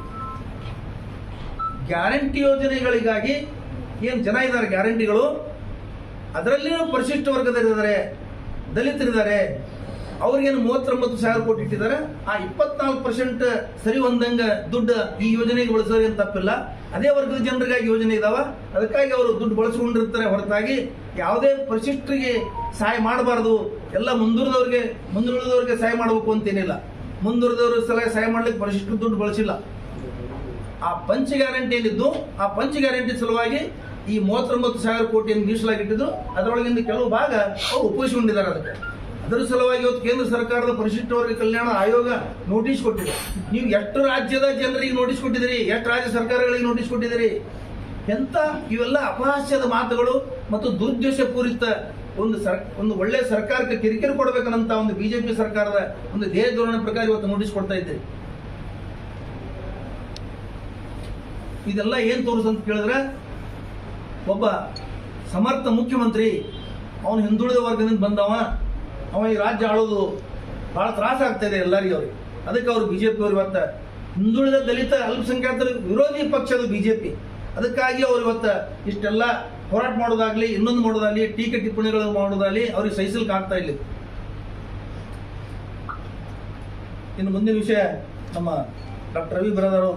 ಗ್ಯಾರಂಟಿ ಯೋಜನೆಗಳಿಗಾಗಿ ಏನು ಜನ ಇದ್ದಾರೆ ಗ್ಯಾರಂಟಿಗಳು? ಅದರಲ್ಲಿ ಪರಿಶಿಷ್ಟ ವರ್ಗದಲ್ಲಿದ್ದಾರೆ, ದಲಿತರಿದ್ದಾರೆ ಅವ್ರಿಗೇನು ಮೂವತ್ತೊಂಬತ್ತು ಸಾವಿರ ಕೋಟಿ ಇಟ್ಟಿದ್ದಾರೆ, ಆ ಇಪ್ಪತ್ನಾಲ್ಕು ಪರ್ಸೆಂಟ್ ಸರಿ ಹೊಂದಂಗ ದುಡ್ಡು ಈ ಯೋಜನೆಗೆ ಬಳಸೋದು ಏನು ತಪ್ಪಿಲ್ಲ. ಅದೇ ವರ್ಗದ ಜನರಿಗಾಗಿ ಯೋಜನೆ ಇದಾವ. ಅದಕ್ಕಾಗಿ ಅವರು ದುಡ್ಡು ಬಳಸ್ಕೊಂಡಿರ್ತಾರೆ ಹೊರತಾಗಿ. ಯಾವುದೇ ಪರಿಶಿಷ್ಟರಿಗೆ ಸಹಾಯ ಮಾಡಬಾರದು. ಎಲ್ಲ ಮುಂದುವರಿದವ್ರಿಗೆ ಮುಂದುವರಿದವ್ರಿಗೆ ಸಹಾಯ ಮಾಡಬೇಕು ಅಂತೇನಿಲ್ಲ. ಮುಂದುವರಿದವ್ರ ಸಲ ಸಹಾಯ ಮಾಡ್ಲಿಕ್ಕೆ ಪರಿಶಿಷ್ಟ ದುಡ್ಡು ಬಳಸಿಲ್ಲ. ಆ ಪಂಚ ಗ್ಯಾರಂಟಿಯಲ್ಲಿದ್ದು, ಆ ಪಂಚ ಗ್ಯಾರಂಟಿ ಸಲುವಾಗಿ ಈ ಮೂವತ್ತೊಂಬತ್ತು ಸಾವಿರ ಕೋಟಿಯನ್ನು ಮೀಸಲಾಗಿಟ್ಟಿದ್ದು, ಅದರೊಳಗಿಂದ ಕೆಲವು ಭಾಗ ಅವರು ಉಪಯೋಗಿಸಿಕೊಂಡಿದ್ದಾರೆ ಅದಕ್ಕೆ. ಅದರ ಸಲುವಾಗಿ ಇವತ್ತು ಕೇಂದ್ರ ಸರ್ಕಾರದ ಪರಿಶಿಷ್ಟ ವರ್ಗ ಕಲ್ಯಾಣ ಆಯೋಗ ನೋಟಿಸ್ ಕೊಟ್ಟಿದೆ. ನೀವು ಎಷ್ಟು ರಾಜ್ಯದ ಜನರಿಗೆ ನೋಟಿಸ್ ಕೊಟ್ಟಿದ್ದೀರಿ? ಎಷ್ಟು ರಾಜ್ಯ ಸರ್ಕಾರಗಳಿಗೆ ನೋಟಿಸ್ ಕೊಟ್ಟಿದ್ದೀರಿ? ಎಂಥ ಇವೆಲ್ಲ ಅಪಹಾಸ್ಯದ ಮಾತುಗಳು ಮತ್ತು ದುರ್ದೋಷ ಪೂರಿತ ಒಂದು ಸರ್, ಒಂದು ಒಳ್ಳೆ ಸರ್ಕಾರಕ್ಕೆ ಕಿರಿಕಿರಿ ಕೊಡಬೇಕನ್ನಂತ ಒಂದು ಬಿಜೆಪಿ ಸರ್ಕಾರದ ಒಂದು ಧ್ಯೇಯ ಧೋರಣೆ ಪ್ರಕಾರ ಇವತ್ತು ನೋಟಿಸ್ ಕೊಡ್ತಾ ಇದ್ದೀರಿ ಇದೆಲ್ಲ ಏನು ತೋರಿಸಂತ ಕೇಳಿದ್ರೆ, ಒಬ್ಬ ಸಮರ್ಥ ಮುಖ್ಯಮಂತ್ರಿ, ಅವನು ಹಿಂದುಳಿದ ವರ್ಗದಿಂದ ಬಂದವ. ಅವ ಈ ರಾಜ್ಯ ಆಳೋದು ಬಹಳ ತ್ರಾಸ ಆಗ್ತಾ ಇದೆ ಎಲ್ಲರಿಗೂ ಅವ್ರಿಗೆ. ಅದಕ್ಕೆ ಅವರು ಬಿಜೆಪಿ ಅವ್ರು ಇವತ್ತ ಹಿಂದುಳಿದ ದಲಿತ ಅಲ್ಪಸಂಖ್ಯಾತರ ವಿರೋಧಿ ಪಕ್ಷದ ಬಿಜೆಪಿ ಅದಕ್ಕಾಗಿ ಅವ್ರು ಇವತ್ತ ಇಷ್ಟೆಲ್ಲ ಹೋರಾಟ ಮಾಡೋದಾಗ್ಲಿ, ಇನ್ನೊಂದು ಮಾಡೋದಾಗ್ಲಿ, ಟೀಕೆ ಟಿಪ್ಪಣಿಗಳು ಮಾಡೋದಾಗ್ಲಿ ಅವ್ರಿಗೆ ಸಹಿಸಲು ಆಗ್ತಾ ಇಲ್ಲ. ಇನ್ನು ಮುಂದಿನ ವಿಷಯ ನಮ್ಮ ಡಾಕ್ಟರ್ ರವಿ ಬರದಾರು